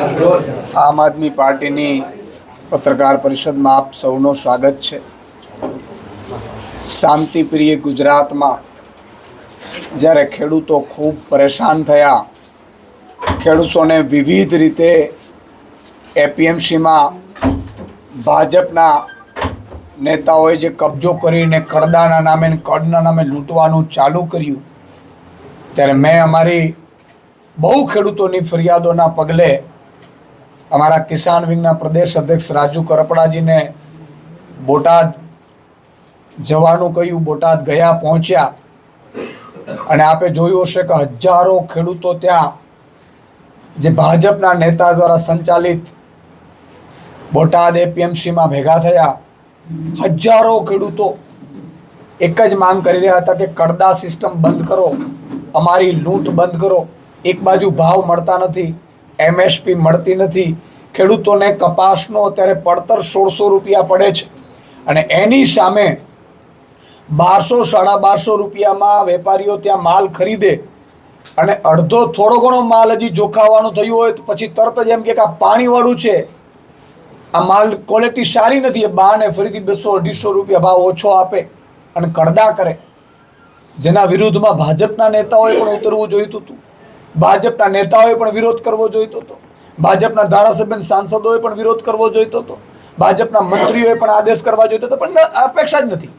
આમ આદમી પાર્ટીની પત્રકાર પરિષદમાં આપ સૌનો સ્વાગત છે. શાંતિપ્રિય ગુજરાતમાં જ્યારે ખેડૂતો ખૂબ પરેશાન થયા, ખેડૂતોને વિવિધ રીતે એપીએમસીમાં ભાજપના નેતાઓએ જે કબજો કરીને કડદાના નામે કડના નામે લૂંટવાનું ચાલુ કર્યું, ત્યારે મેં અમારી બહુ ખેડૂતોની ફરિયાદોના પગલે અમારા કિસાન વિંગના પ્રદેશ અધ્યક્ષ રાજુ કરપડાજીને બોટાદ જવાનું કહ્યું, બોટાદ ગયા પહોંચ્યા અને આપે જોયું હશે કે હજારો ખેડૂતો ત્યાં જે ભાજપના નેતા દ્વારા સંચાલિત બોટાદ એપીએમસીમાં ભેગા થયા. હજારો ખેડૂતો એક જ માંગ કરી રહ્યા હતા કે કડદા સિસ્ટમ બંધ કરો, અમારી લૂંટ બંધ કરો, એક બાજુ ભાવ મળતા નથી એમએસપી મળતી નથી. ખેડૂતોને કપાસનો અત્યારે પડતર સોળસો રૂપિયા પડે છે. અને એની સામે બારસો, સાડા બારસો રૂપિયામાં વેપારીઓ ત્યાં માલ ખરીદે અને અડધો, થોડો ઘણો માલ હજી જોખાવાનું થયું હોય તો પછી તરત જ એમ કે આ પાણીવાળું છે. આ માલ ક્વોલિટી સારી નથી, એ બાને ફરીથી બસો, અઢીસો રૂપિયા ભાવ ઓછો આપે અને કડદા કરે. જેના વિરુદ્ધમાં ભાજપના નેતાઓએ પણ ઉતરવું જોઈતું હતું. ભાજપના નેતાઓએ પણ વિરોધ કરવો જોઈતો હતો. ભાજપના ધારાસભ્ય સાંસદોએ પણ વિરોધ કરવો જોઈતો હતો. ભાજપના મંત્રીઓએ પણ આદેશ કરવા જોઈતો હતો, પણ અપેક્ષા જ નથી.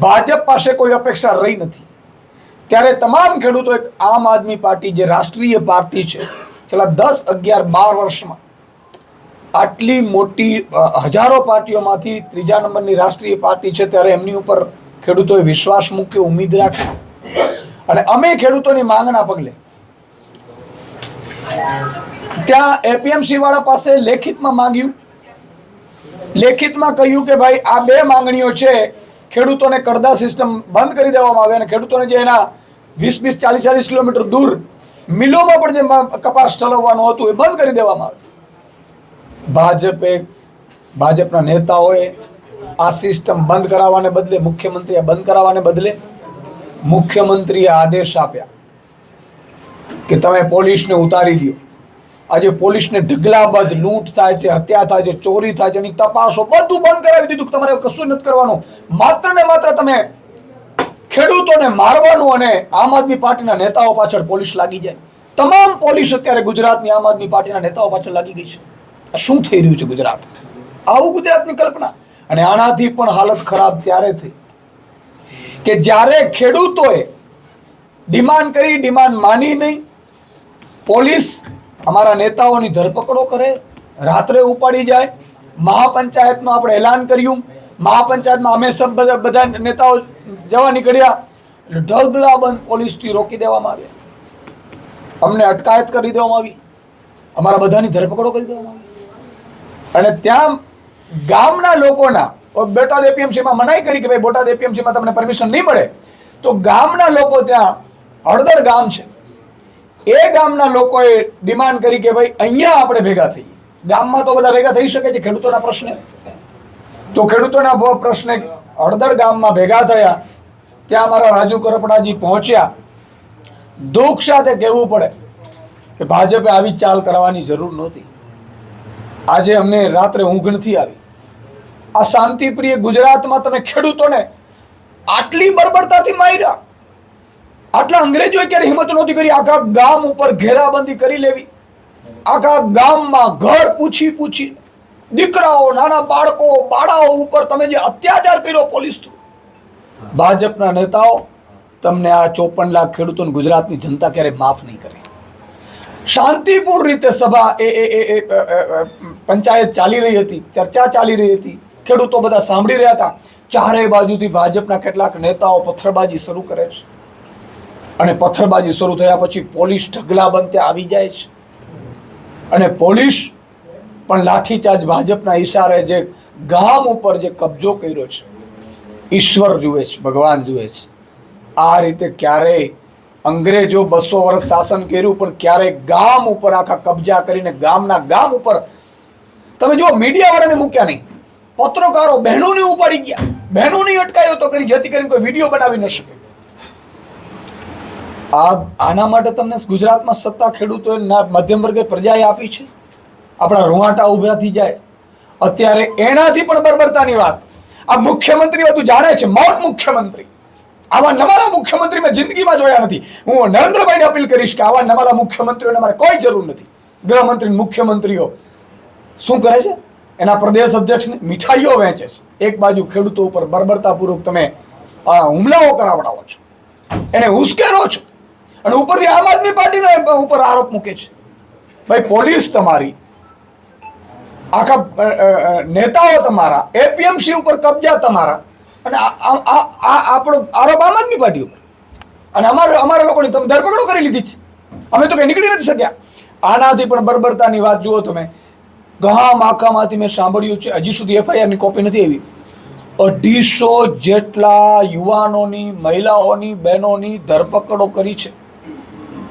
ભાજપ પાસે કોઈ અપેક્ષા રહી નથી. ત્યારે તમામ ખેડૂતો એક આમ આદમી પાર્ટી જે રાષ્ટ્રીય પાર્ટી છે, છેલ્લા દસ અગિયાર બાર વર્ષમાં આટલી મોટી હજારો પાર્ટીઓમાંથી ત્રીજા નંબરની રાષ્ટ્રીય પાર્ટી છે, ત્યારે એમની ઉપર ખેડૂતોએ વિશ્વાસ મૂક્યો, ઉમેદ રાખી. અને અમે ખેડૂતોની માંગના પગલે ત્યાં એપીએમસી વાળા પાસે લેખિતમાં માંગ્યું. લેખિતમાં કહ્યું કે ભાઈ, આ બે માંગણીઓ છે, ખેડૂતોને કરદા સિસ્ટમ બંધ કરી દેવામાં આવે અને ખેડૂતોને જે એના વીસ વીસ ચાલીસ ચાલીસ કિલોમીટર દૂર મિલોમાં પણ જે કપાસ ઠલવવાનું હતું એ બંધ કરી દેવામાં આવે. ભાજપે, ભાજપના નેતાઓએ આ સિસ્ટમ બંધ કરાવવાને બદલે મુખ્યમંત્રીએ બંધ કરાવવાને બદલે મુખ્યમંત્રીએ આદેશ આપ્યા. કે તમે પોલીસને ઉતારી દો આજે પોલીસને ઢગલાબંધ લૂંટ થાય છે, હત્યા થાય છે, ચોરી થાય છે, એની તપાસો બધું બંધ કરાવી દીધું તમારે કશું નથી કરવાનું. માત્ર ને માત્ર તમે ખેડૂતોને મારવાનું અને આમ આદમી પાર્ટીના નેતાઓ પાછળ પોલીસ લાગી જાય. તમામ પોલીસ અત્યારે ગુજરાતની આમ આદમી પાર્ટીના નેતાઓ પાછળ લાગી ગઈ છે. શું થઈ રહ્યું છે ગુજરાત? આવું ગુજરાતની કલ્પના. અને આનાથી પણ હાલત ખરાબ ત્યારે થઈ. કે જ્યારે ખેડૂતોએ ડિમાન્ડ કરી, ડિમાન્ડ માની નહીં પોલીસ અમારા નેતાઓની ધરપકડો કરે, રાત્રે ઉપાડી જાય. મહાપંચાયતનું આપણે એલાન કર્યું. મહાપંચાયતમાં અમે સબ બધા બધા નેતાઓ જવા નીકળ્યા. ઢગલા ઢગલાબંધ પોલીસથી રોકી દેવામાં આવ્યા. અમને અટકાયત કરી દેવામાં આવી. અમારા બધાની ધરપકડો કરી દેવામાં આવી. અને ત્યાં ગામના લોકોના બોટાદ એપીએમસીમાં મનાઈ કરી કે ભાઈ બોટાદ એપીએમસીમાં તમને પરમિશન નહીં મળે. તો ગામના લોકો ત્યાં હળદર ગામ છે. એ ગામના લોકોએ ડિમાન્ડ કરી કે ભાઈ, અહીંયા આપણે ભેગા થઈએ. ગામમાં તો બધા ભેગા થઈ શકે છે, ખેડૂતોના પ્રશ્ને. તો ખેડૂતોના પ્રશ્ને હળદર ગામમાં ભેગા થયા, ત્યાં અમારા રાજુ કરપડાજી પહોંચ્યા. દુઃખ સાથે કહેવું પડે કે ભાજપે આવી ચાલ કરવાની જરૂર નહોતી. આજે અમને રાત્રે ઊંઘ નથી આવી. આ શાંતિપ્રિય ગુજરાતમાં તમે ખેડૂતોને આટલી બર્બરતાથી માર્યા. આટલા અંગ્રેજોએ ક્યારે હિંમત નહોતી કરી? આખા ગામ ઉપર ઘેરાબંધી કરી લેવી. આખા ગામમાં ઘર પૂછી પૂછી દીકરાઓ, નાના બાળકો, બાળાઓ ઉપર તમે જે અત્યાચાર કર્યો પોલીસ થ્રુ, ભાજપના નેતાઓ તમને આ ચોપન લાખ ખેડૂતોને ગુજરાતની જનતા ક્યારે માફ નહીં કરે? શાંતિપૂર્ણ રીતે સભા એ એ એ પંચાયત ચાલી રહી હતી, ચર્ચા ચાલી રહી હતી. ખેડૂતો બધા સાંભળી રહ્યા હતા. ચારે બાજુથી ભાજપના કેટલાક નેતાઓ પથ્થરબાજી શરૂ કરે છે. અને પથ્થરબાજી શરૂ થયા પછી પોલીસ ઢગલાબંધ બનતે આવી જાય છે. અને પોલીસ પણ લાઠીચાર્જ ભાજપના ઈશારે જે ગામ ઉપર જે કબજો કર્યો છે, ઈશ્વર જુએ છે, ભગવાન જુએ છે. આ રીતે ક્યારેય અંગ્રેજો બસો વર્ષ શાસન કર્યું, પણ ક્યારેય ગામ ઉપર આખા કબજા કરીને ગામના ગામ ઉપર તમે જો મીડિયાવાળાને મૂક્યા નહીં. પત્રકારો બહેનોને ઉપાડી ગયા. બહેનોની અટકાયો તો કરી, જેથી કરીને કોઈ વીડિયો બનાવી ન શકે. આ આના માટે તમને ગુજરાતમાં સત્તા ખેડૂતોએ મધ્યમ વર્ગે પ્રજાએ આપી છે? આપણા રૂવાટા ઊભા થઈ જાય. અત્યારે એનાથી પણ બરબરતાની વાત. આ મુખ્યમંત્રી બધું જાણે છે, મૌન મુખ્યમંત્રી. આવા નવાલા મુખ્યમંત્રી મેં જિંદગીમાં જોયા નથી. હું નરેન્દ્રભાઈને અપીલ કરીશ કે આવા નવાલા મુખ્યમંત્રીઓને મારે કોઈ જરૂર નથી. ગૃહમંત્રી, મુખ્યમંત્રીઓ. શું કરે છે? એના પ્રદેશ અધ્યક્ષને મીઠાઈઓ વહેંચે છે. એક બાજુ ખેડૂતો ઉપર બરબરતાપૂર્વક તમે હુમલાઓ કરાવડાવો છો. એને ઉશ્કેરો છો. અને ઉપરથી આમ આદમી પાર્ટીને ઉપર આરોપ મૂકે છે. ભાઈ, પોલીસ તમારી. આખા નેતાઓ તમારા, એપીએમસી ઉપર કબજા તમારા. અને આ- આપણો આરોપ આમ આદમી પાર્ટી ઉપર. અને અમારા અમારા લોકોની તમે ધરપકડો કરી લીધી છે. અમે તો કંઈ નીકળી નથી શક્યા. આનાથી પણ બરબરતાની વાત જુઓ તમે. ગામ આખામાંથી મેં સાંભળ્યું છે, હજી સુધી એફઆઈઆરની કોપી નથી આવી. અઢીસો જેટલા યુવાનોની, મહિલાઓની, બહેનોની ધરપકડો કરી છે.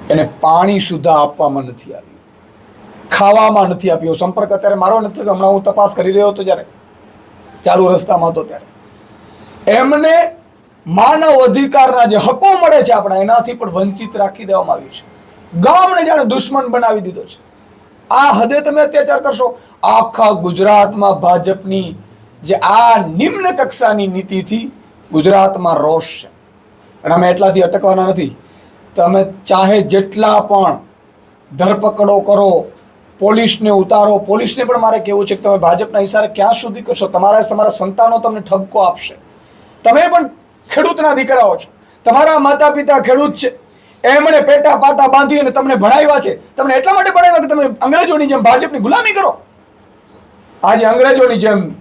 એને પાણી સુદ્ધા આપવામાં નથી આવ્યું. ખાવામાં નથી આપ્યો. સંપર્ક અત્યારે મારો નથી હમણાં હું તપાસ કરી રહ્યો હતો જ્યારે. ચાલુ રસ્તામાં હતો ત્યારે. એમને માનવ અધિકારના જે હકો મળે છે આપણા, એનાથી પણ વંચિત રાખી દેવામાં આવ્યું છે. ગામને જાણે દુશ્મન બનાવી દીધો છે. આ હદે તમે અત્યાચાર કરશો. આખા ગુજરાતમાં ભાજપની જે આ નિમ્ન કક્ષાની નીતિથી ગુજરાતમાં રોષ છે. અને અમે એટલાથી અટકવાના નથી. તમે ચાહે જેટલા પણ ધરપકડો કરો, પોલીસને ઉતારો. પોલીસને પણ મારે કહેવું છે કે તમે ભાજપના ઇશારે ક્યાં સુધી કરશો? તમારા તમારા સંતાનો તમને ઠપકો આપશે. તમે પણ ખેડૂતના દીકરાઓ છો. તમારા માતા પિતા ખેડૂત છે. એમણે પેટા પાટા બાંધી અને તમને ભણાવ્યા છે. તમને એટલા માટે ભણાવ્યા કે તમે અંગ્રેજોની જેમ ભાજપની ગુલામી કરો. આજે અંગ્રેજોની જેમ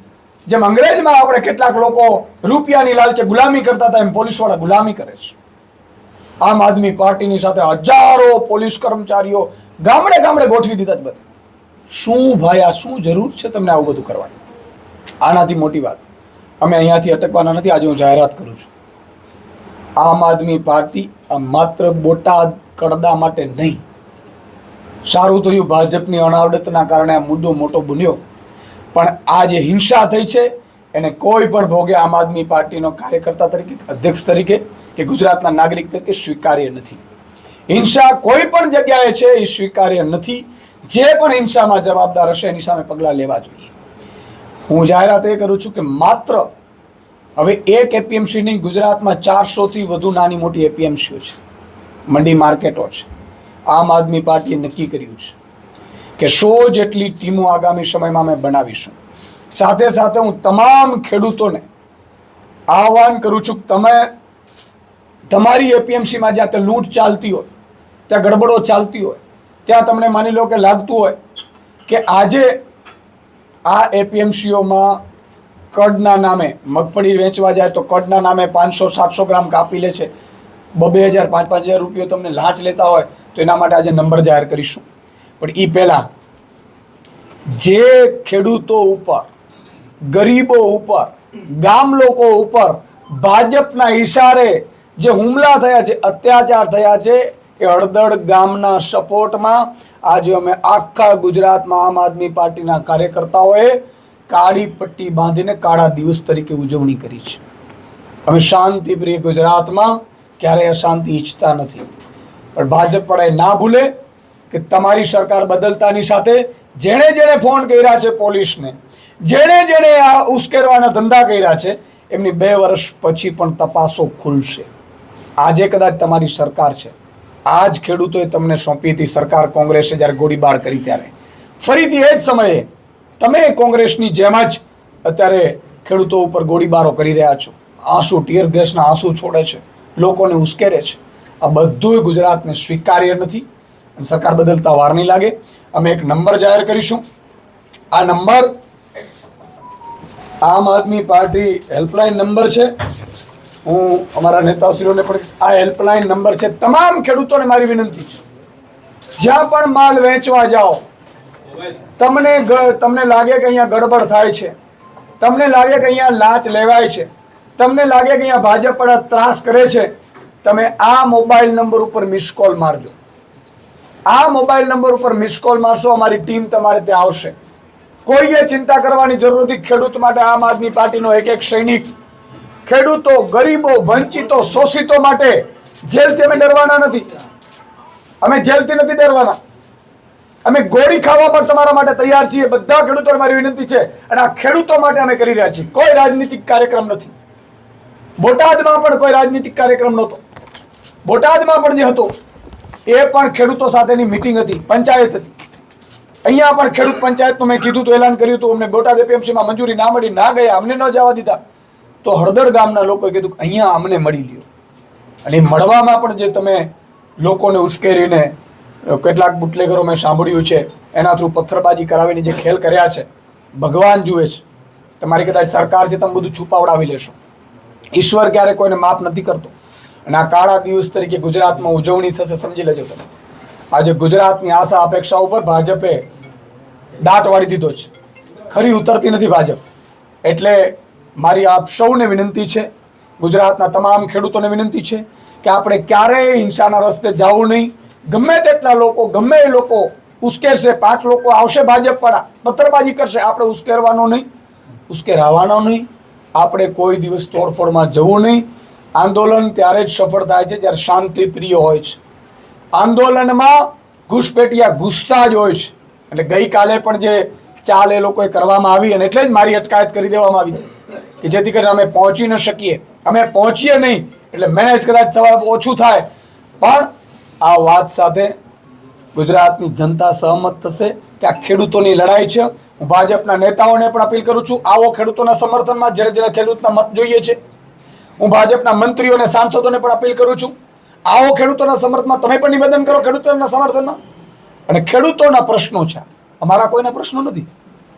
જેમ અંગ્રેજમાં આપણે કેટલાક લોકો રૂપિયાની લાલચે ગુલામી કરતા હતા, એમ પોલીસવાળા ગુલામી કરે છે. આમ આદમી પાર્ટીની સાથે હજારો પોલીસ કર્મચારીઓ ગામડે ગામડે ગોઠવી દીધા જ બધા. શું ભાઈ આ શું જરૂર છે તમને આવું બધું કરવાની? આનાથી મોટી વાત. અમે અહીંયાથી અટકવાના નથી, આજે હું જાહેરાત કરું છું. આમ આદમી પાર્ટી આ માત્ર બોટાદ, કડદા માટે નહીં. સારું થયું ભાજપની અણાવડતના કારણે આ મુદ્દો મોટો બન્યો. પણ આ જે હિંસા થઈ છે એને કોઈ પણ ભોગે આમ આદમી પાર્ટીનો કાર્યકર્તા તરીકે, અધ્યક્ષ તરીકે કે ગુજરાતના નાગરિક તરીકે સ્વીકાર્ય નથી. હિંસા કોઈ પણ જગ્યાએ છે એ સ્વીકાર્ય નથી. જે પણ હિંસામાં જવાબદાર હશે એની સામે પગલાં લેવા જોઈએ. હું જાહેરાત એ કરું છું કે માત્ર હવે એક એપીએમસીની ગુજરાતમાં ચારસોથી વધુ નાની મોટી એપીએમસીઓ છે. મંડી માર્કેટો છે. આમ આદમી પાર્ટીએ નક્કી કર્યું છે કે સો જેટલી ટીમો આગામી સમયમાં અમે બનાવીશું. સાથે સાથે હું તમામ ખેડૂતોને આહવાન કરું છું કે તમે તમારી એપીએમસીમાં જ્યાં તે લૂંટ ચાલતી હોય, ત્યાં ગડબડો ચાલતી હોય, ત્યાં તમને માની લો કે લાગતું હોય કે આજે આ એપીએમસીઓમાં કડના નામે મગફળી વેચવા જાય તો કડના નામે પાંચસો, સાતસો ગ્રામ કાપી લે છે. બબે હજાર, પાંચ પાંચ હજાર રૂપિયો તમને લાંચ લેતા હોય તો એના માટે આજે નંબર જાહેર કરીશું. પણ એ પહેલાં જે ખેડૂતો ઉપર ગરીબો ઉપર, ગામ લોકો ઉપર ભાજપના ઇશારે જે હુમલા થયા છે, અત્યાચાર થયા છે, એ હળદળ ગામના સપોર્ટમાં આજે અમે આખા ગુજરાતમાં આમ આદમી પાર્ટીના કાર્યકર્તાઓએ કાળી પટ્ટી બાંધીને કાળા દિવસ તરીકે ઉજવણી કરી છે. અમે શાંતિપ્રિય ગુજરાતમાં ક્યારેય અશાંતિ ઈચ્છતા નથી. પણ ભાજપ એ ના ભૂલે કે તમારી સરકાર બદલતાની સાથે જેણે જેણે ફોન કર્યા છે પોલીસને, જેણે જેણે આ ઉશ્કેરવાના ધંધા કર્યા છે, એમની બે વર્ષ પછી પણ તપાસો ખુલશે. આજે કદાચ તમારી સરકાર છે. આ જ ખેડૂતોએ તમને સોંપી હતી સરકાર કોંગ્રેસે જ્યારે ગોળીબાર કરી ત્યારે. ફરીથી એ જ સમયે તમે કોંગ્રેસની જેમ જ અત્યારે ખેડૂતો ઉપર ગોળીબારો કરી રહ્યા છો. આંસુ ટીયર ગેસના આંસુ છોડે છે. લોકોને ઉશ્કેરે છે. આ બધુંય ગુજરાતને સ્વીકાર્ય નથી. સરકાર બદલતા વાર નહીં લાગે. અમે એક નંબર જાહેર કરીશું. આ નંબર આમ આદમી પાર્ટી હેલ્પલાઇન નંબર છે. હું અમારા નેતાશ્રીઓને પણ આ હેલ્પલાઇન નંબર છે. તમામ ખેડૂતોને મારી વિનંતી છે. જ્યાં પણ માલ વેચવા જાઓ, તમને તમને લાગે કે અહીંયા ગડબડ થાય છે, તમને લાગે કે અહીંયા લાંચ લેવાય છે, તમને લાગે કે અહીંયા ભાજપ પર ત્રાસ કરે છે, તમે આ મોબાઈલ નંબર ઉપર મિસ કોલ મારજો. આ મોબાઈલ નંબર ઉપર મિસ કોલ મારશો, અમારી ટીમ તમારે ત્યાં આવશે. કોઈએ ચિંતા કરવાની જરૂર નથી, ખેડૂત માટે આમ આદમી પાર્ટીનો એક એક સૈનિક. ખેડૂતો, ગરીબો, વંચિતો, શોષિતો માટે જેલથી અમે ડરવાના નથી. અમે જેલથી નથી ડરવાના. અમે ગોળી ખાવા પણ તમારા માટે તૈયાર છીએ, બધા ખેડૂતો મારી વિનંતી છે અને આ ખેડૂતો માટે અમે કરી રહ્યા છીએ. કોઈ રાજનીતિક કાર્યક્રમ નથી. બોટાદમાં પણ કોઈ રાજનીતિક કાર્યક્રમ નહોતો. બોટાદમાં પણ જે હતો એ પણ ખેડૂતો સાથેની મિટિંગ હતી, પંચાયત હતી. અહીંયા પણ ખેડૂત પંચાયતનું મેં કીધું હતું એલાન કર્યું હતું અમને બોટાદ એપીએમસીમાં મંજૂરી ના મળી, ના ગયા, અમને ન જવા દીધા. તો હળદર ગામના લોકોએ કીધું અહીંયા અમને મળી લ્યો. અને મળવામાં પણ જે તમે લોકોને ઉશ્કેરીને કેટલાક બુટલેગરો મેં સાંભળ્યું છે, એના થ્રુ પથ્થરબાજી કરાવીને જે ખેલ કર્યા છે, ભગવાન જુએ છે. તમારી કદાચ સરકાર છે, તમે બધું છુપાવડાવી લેશો. ઈશ્વર ક્યારે કોઈને માફ નથી કરતો. અને આ કાળા દિવસ તરીકે ગુજરાતમાં ઉજવણી થશે, સમજી લેજો તમે. આજે ગુજરાતની આશા અપેક્ષા ઉપર ભાજપે દાટ વાળી દીધો છે. ખરી ઉતરતી નથી ભાજપ. એટલે મારી આપ સૌને વિનંતી છે, ગુજરાતના તમામ ખેડૂતોને વિનંતી છે કે આપણે ક્યારેય હિંસાના રસ્તે જવું નહીં. ગમે તેટલા લોકો, ગમે એ લોકો ઉશ્કેરશે, પાંચ લોકો આવશે ભાજપ વાળા પત્રબાજી કરશે, આપણે ઉશ્કેરવાનો નહીં. ઉશ્કેરાવાનો નહીં. આપણે કોઈ દિવસ તોડફોડમાં જવું નહીં. આંદોલન ત્યારે જ સફળ થાય છે, જ્યારે શાંતિ પ્રિય હોય છે. આંદોલનમાં ઘૂસપેટિયા ઘૂસતા જ હોય છે. એટલે ગઈકાલે પણ જે ચાલ એ લોકોએ કરવામાં આવી અને એટલે જ મારી અટકાયત કરી દેવામાં આવી કે જેથી કરીને અમે પહોંચી ન શકીએ. અમે પહોંચીએ નહીં, એટલે મેનેજ કદાચ થવા ઓછું થાય. પણ આ વાત સાથે ગુજરાતની જનતા સહમત થશે કે આ ખેડૂતોની લડાઈ છે. હું ભાજપના નેતાઓને પણ અપીલ કરું છું, આવો ખેડૂતોના સમર્થનમાં જેને જેને ખેડૂતના મત જોઈએ છે હું ભાજપના મંત્રીઓ અને સાંસદોને પણ અપીલ કરું છું. આવો ખેડૂતોના સમર્થનમાં તમે પણ નિવેદન કરો ખેડૂતોના સમર્થનમાં. અને ખેડૂતોના પ્રશ્નો છે. અમારા કોઈના પ્રશ્નો નથી.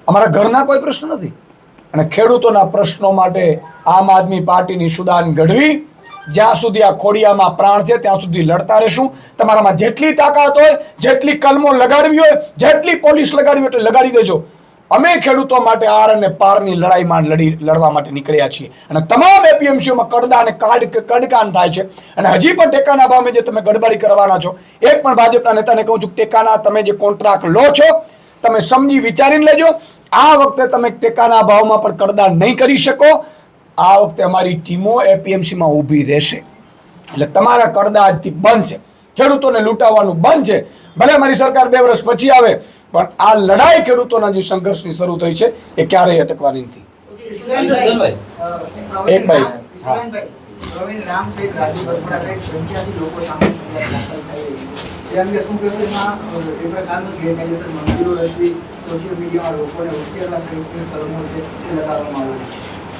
અમારા ઘરના કોઈ પ્રશ્ન નથી. અને ખેડૂતોના પ્રશ્નો માટે આમ આદમી પાર્ટીની સુદાન ગઢવી જ્યાં સુધી આ ખોડિયામાં પ્રાણ છે, ત્યાં સુધી લડતા રહેશું. તમારામાં જેટલી તાકાત હોય, જેટલી કલમો લગાડવી હોય, જેટલી પોલીસ લગાડવી હોય એટલી લગાડી દેજો. અમે ખેડૂતો માટે આર અને પારની લડાઈમાં લડી લડવા માટે નીકળ્યા છીએ. અને તમામ એપીએમસીઓમાં કડદા અને કાડ કડકાન થાય છે. અને હજી પણ ટેકાના ભાવે જે તમે ગડબડી કરવાના છો એક પણ ભાજપના નેતાને કહું છું ટેકાના તમે જે કોન્ટ્રાક્ટ લો છો, તમે સમજી વિચારીને લેજો. આ વખતે તમે ટેકાના ભાવમાં પણ કડદા નહીં કરી શકો. આ વખતે અમારી ટીમો એપીએમસીમાં ઊભી રહેશે. એટલે તમારા કડદા આજથી બંધ છે. ખેડૂતોને લૂંટાવવાનું બંધ છે. ભલે મારી સરકાર બે વર્ષ પછી આવે પણ આ લડાઈ ખેડૂતોના જે સંઘર્ષની શરૂ થઈ છે એ ક્યારેય અટકવાની નથી. એક ભાઈ.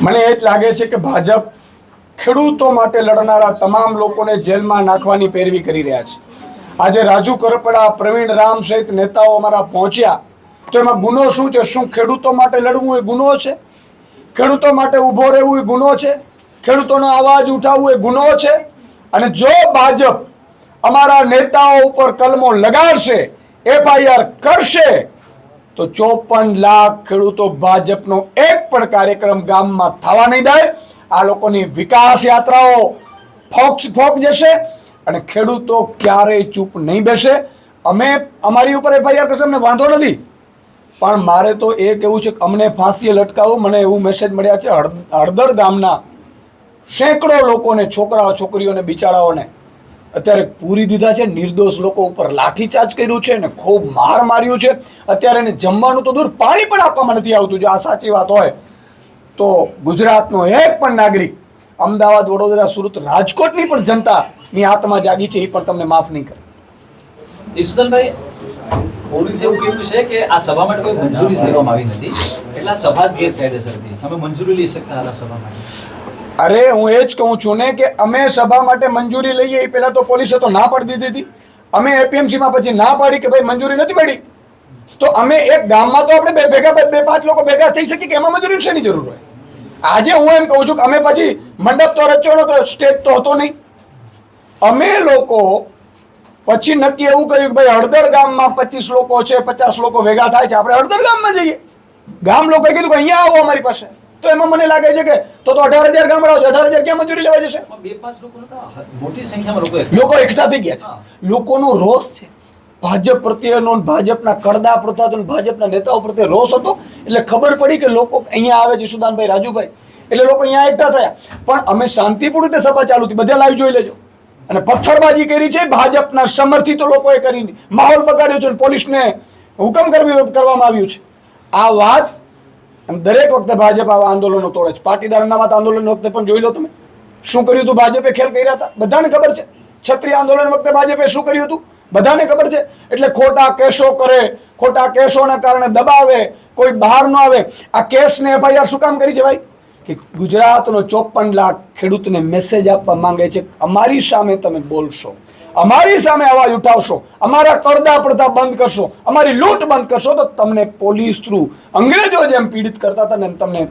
મને એ જ લાગે છે કે ભાજપ ખેડૂતો માટે લડનારા તમામ લોકોને જેલમાં નાખવાની પેરવી કરી રહ્યા છે. આજે રાજુ કરપડા, પ્રવીણ રામ સહિત નેતાઓ અમારા પહોંચ્યા. તો એમાં ગુનો શું છે? શું ખેડૂતો માટે લડવું એ ગુનો છે? ખેડૂતો માટે ઊભો રહેવું એ ગુનો છે? ખેડૂતોનો અવાજ ઉઠાવવું એ ગુનો છે? અને જો ભાજપ અમારા નેતાઓ ઉપર કલમો લગાડશે, એફઆઈઆર કરશે, તો ચોપન લાખ ખેડૂતો ભાજપનો એક પણ કાર્યક્રમ ગામમાં થવા નહીં દે. આ લોકોની વિકાસ યાત્રાઓ ફોક ફોક જશે. અને ખેડૂતો ક્યારેય ચૂપ નહીં બેસે. અમે અમારી ઉપર એફઆઈઆર કરશે, અમને વાંધો નથી. પણ મારે તો એ કહેવું છે કે અમને ફાંસીએ લટકાવો, મને એવું મેસેજ મળ્યા છે, હળ- હળદર ગામના સેંકડો લોકોને, છોકરાઓ, છોકરીઓને, બિચારાઓને અત્યારે પૂરી દીધા છે, નિર્દોષ લોકો ઉપર લાઠીચાર્જ કર્યું છે અને ખૂબ માર માર્યું છે. અત્યારે એને જમવાનું તો દૂર પાણી પણ આપવામાં નથી આવતું, જો આ સાચી વાત હોય તો ગુજરાતનો એક પણ નાગરિક અમદાવાદ વડોદરા સુરત રાજકોટની પણ જનતાની આત્મા જાગી છે એ પણ તમને માફ નહીં કરે. ઈશુદાનભાઈ, પોલીસે એવું કહ્યું છે કે આ સભા માટે કોઈ મંજૂરી જ લેવામાં આવી નથી. એટલે સભા જ ગેરકાયદેસર હતી અમે મંજૂરી લઈ શકતા હતા સભા માટે. અરે હું એ જ કહું છું ને કે અમે સભા માટે મંજૂરી લઈએ એ પહેલાં તો પોલીસે તો ના પાડી દીધી હતી. અમે એપીએમસીમાં પછી ના પાડી કે ભાઈ મંજૂરી નથી મળી. તો અમે એક ગામમાં તો આપણે બે ભેગા બે પાંચ લોકો ભેગા થઈ શકીએ કે એમાં મંજૂરી શેની જરૂર હોય? આજે હું એમ કહું છું કે અમે પછી મંડપ તો રચ્યો નતો સ્ટેજ તો હતો નહીં. અમે લોકો પછી નક્કી એવું કર્યું કે ભાઈ હળદર ગામમાં પચીસ લોકો છે પચાસ લોકો ભેગા થાય છે. આપણે હળદર ગામમાં જઈએ. ગામ લોકોએ કીધું કે અહીંયા આવો અમારી પાસે. તો એમાં મને લાગે છે કે તો તો અઢાર હજાર ગામડાઓ છે. અઢાર હજાર ક્યાં મંજૂરી લેવા જશે? મોટી સંખ્યામાં લોકો એકઠા થઈ ગયા છે. લોકોનો રોષ છે. ભાજપ પ્રત્યેનો ભાજપના કડદા પ્રથા હતો ભાજપના નેતાઓ પ્રત્યે રોષ હતો. એટલે ખબર પડી કે લોકો અહીંયા આવે છે સુદાનભાઈ, રાજુભાઈ. એટલે લોકો અહીંયા એકઠા થયા. પણ અમે શાંતિપૂર્ણ રીતે સભા ચાલુ હતી. બધા લાઈવ જોઈ લેજો. અને પથ્થરબાજી કરી છે ભાજપના સમર્થિત લોકોએ કરીને. માહોલ બગાડ્યો છે અને પોલીસને હુકમ કરવી કરવામાં આવ્યું છે. આ વાત દરેક વખતે ભાજપ આવા આંદોલનો તોડે છે. પાટીદાર અનામત આંદોલન વખતે પણ જોઈ લો તમે. શું કર્યું હતું? ભાજપે ખેલ કર્યા હતા. બધાને ખબર છે. છત્રી આંદોલન વખતે ભાજપે શું કર્યું હતું? બધાને ખબર છે? એટલે ખોટા કેસો કરે, ખોટા કેસોના કારણે દબાવે, કોઈ બહાર ન આવે. આ કેસને એફઆઈઆર શું કામ કરી છે ભાઈ? કે ગુજરાતનો ચોપન લાખ ખેડૂતને મેસેજ આપવા માંગે છે અમારી સામે તમે બોલશો. અમારી સામે અવાજ ઉઠાવશો. અમારા કરદા પડતા બંધ કરશો. અમારી લૂંટ બંધ કરશો. તો તમને પોલીસ થ્રુ અંગ્રેજો જેમ પીડિત કરતા હતા ને તમને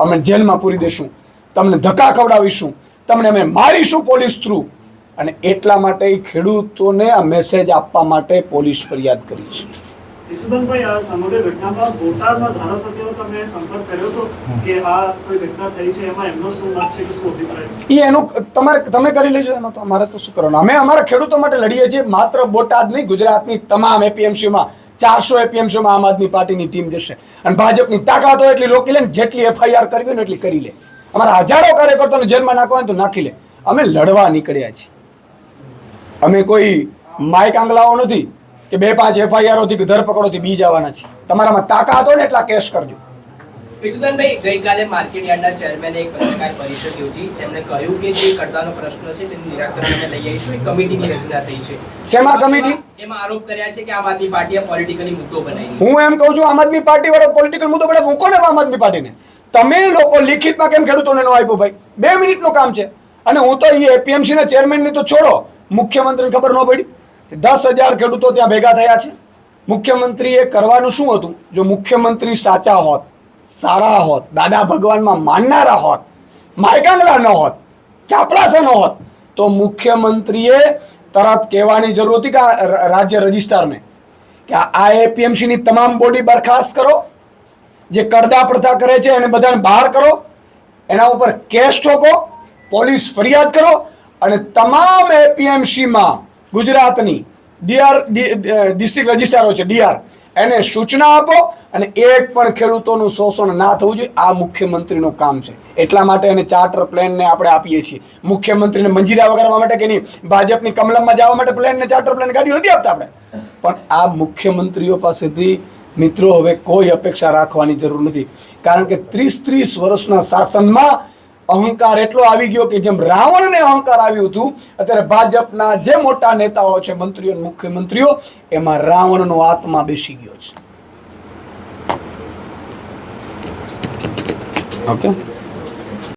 અમે જેલમાં પૂરી દેશું. તમને ધક્કા ખવડાવીશું. તમને અમે મારીશું પોલીસ થ્રુ. અને એટલા માટે એ ખેડૂતોને આ મેસેજ આપવા માટે પોલીસ ફરિયાદ કરી છે. ઈશુદાનભાઈ આ સમગ્ર ઘટના બોટાદના ધારાસભ્યો તમે સંપર્ક કર્યો હતો કે આ કોઈ ઘટના થઈ છે એમાં એમનો શું મત છે કે શું અભિપ્રાય છે? એ એનું તમારે તમે કરી લેજો એમાં તો અમારે તો શું કરવાનું? અમે અમારા ખેડૂતો માટે લડીએ છીએ માત્ર બોટાદ નહીં ગુજરાતની તમામ એપીએમસીમાં ચારસો એપીએમસીમાં આમ આદમી પાર્ટીની ટીમ જશે. અને ભાજપની તાકાત હોય એટલી રોકી લે ને જેટલી એફઆઈઆર કરવી હોય ને એટલી કરી લે. અમારા હજારો કાર્યકર્તાઓને જેલમાં નાખવા હોય તો નાખી લે. અમે લડવા નીકળ્યા છીએ. અમે કોઈ માઇક આંગલાઓ નથી કે બે પાંચ એફઆઈઆરોથી કે ધરપકડોથી બી જવાના છે તમારામાં તાકાત હોય ને એટલા કેસ કરજો. વિશુદાનભાઈ ગઈકાલે માર્કેટ યાર્ડના ચેરમેને એક પત્રકાર પરિષદ યોજી. તેમણે કહ્યું કે જે કરતાનો પ્રશ્ન છે તેનું નિરાકરણ અમે લઈ આવીશું. એક કમિટીની રચના થઈ છે. શેમાં કમિટી? એમાં આરોપ કર્યા છે કે આમ આદમી પાર્ટીએ પોલિટિકલી મુદ્દો બનાવી હું એમ કહું છું આમ આદમી પાર્ટી વાળો પોલિટિકલ મુદ્દો પડે મૂકો ને આમ આદમી પાર્ટીને? તમે લોકો લિખિતમાં કેમ ખેડૂતોને નો આપ્યો ભાઈ? બે મિનિટનું કામ છે. અને હું તો એ એપીએમસીના ચેરમેનની તો છોડો. મુખ્યમંત્રીને ખબર ન પડી કે દસ હજાર ખેડૂતો ત્યાં ભેગા થયા છે. મુખ્યમંત્રીએ કરવાનું શું હતું? જો મુખ્યમંત્રી સાચા હોત, સારા હોત, દાદા ભગવાનમાં માનનારા હોત માયકાંગલા ન હોત, ચાપલાસા ન હોત, તો મુખ્યમંત્રીએ તરત કહેવાની જરૂર હતી કે આ રાજ્ય રજિસ્ટ્રારને કે આ એપીએમસીની તમામ બોડી બરખાસ્ત કરો, જે કરદા પ્રથા કરે છે એને બધાને બહાર કરો, એના ઉપર કેસ ઠોકો, પોલીસ ફરિયાદ કરો અને તમામ એપીએમસીમાં ગુજરાતની ડીઆર ડિસ્ટ્રિક્ટ રજિસ્ટ્રારો છે ડીઆર એને સૂચના આપો અને એક પણ ખેડૂતોનું શોષણ ના થવું જોઈએ. આ મુખ્યમંત્રીનું કામ છે. એટલા માટે એને ચાર્ટર પ્લેનને આપણે આપીએ છીએ. મુખ્યમંત્રીને મંજીરા વગાડવા માટે કે નહીં, ભાજપની કમલમમાં જવા માટે પ્લેનને ચાર્ટર પ્લેન કાઢ્યું નથી આપતા આપણે. પણ આ મુખ્યમંત્રીઓ પાસેથી મિત્રો, હવે કોઈ અપેક્ષા રાખવાની જરૂર નથી. કારણ કે ત્રીસ ત્રીસ વર્ષના શાસનમાં અહંકાર એટલો આવી ગયો કે જેમ રાવણને અહંકાર આવ્યું હતું, અત્યારે ભાજપના જે મોટા નેતાઓ છે, મંત્રીઓ મુખ્યમંત્રીઓ, એમાં રાવણનો આત્મા બેસી ગયો છે. ઓકે